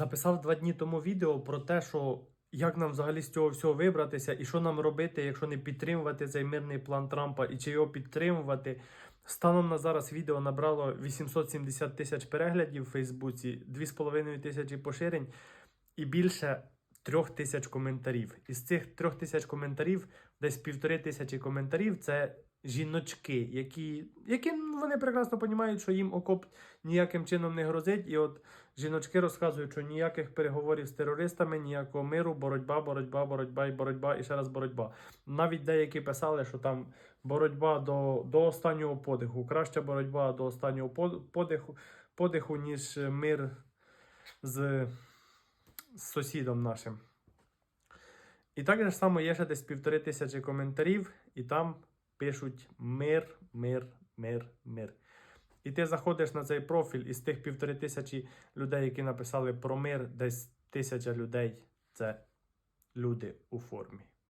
Записав два дні тому відео про те, що як нам взагалі з цього всього вибратися, і що нам робити, якщо не підтримувати цей мирний план Трампа, і чи його підтримувати. Станом на зараз відео набрало 870 тисяч переглядів в Фейсбуці, 2,5 тисячі поширень і більше трьох тисяч коментарів. Із цих трьох тисяч коментарів, десь півтори тисячі коментарів це жіночки, які, які вони прекрасно розуміють, що їм окоп ніяким чином не грозить. І от жіночки розказують, що ніяких переговорів з терористами, ніякого миру, боротьба, боротьба, боротьба і боротьба, і ще раз боротьба. Навіть деякі писали, що там боротьба до, до останнього подиху. Краща боротьба до останнього подиху, подиху ніж мир з, з сусідом нашим. І так само є ще десь півтори тисячі коментарів, і там пишуть мир, мир, мир, мир. І ти заходиш на цей профіль, і з тих півтори тисячі людей, які написали про мир, десь тисяча людей це люди у формі.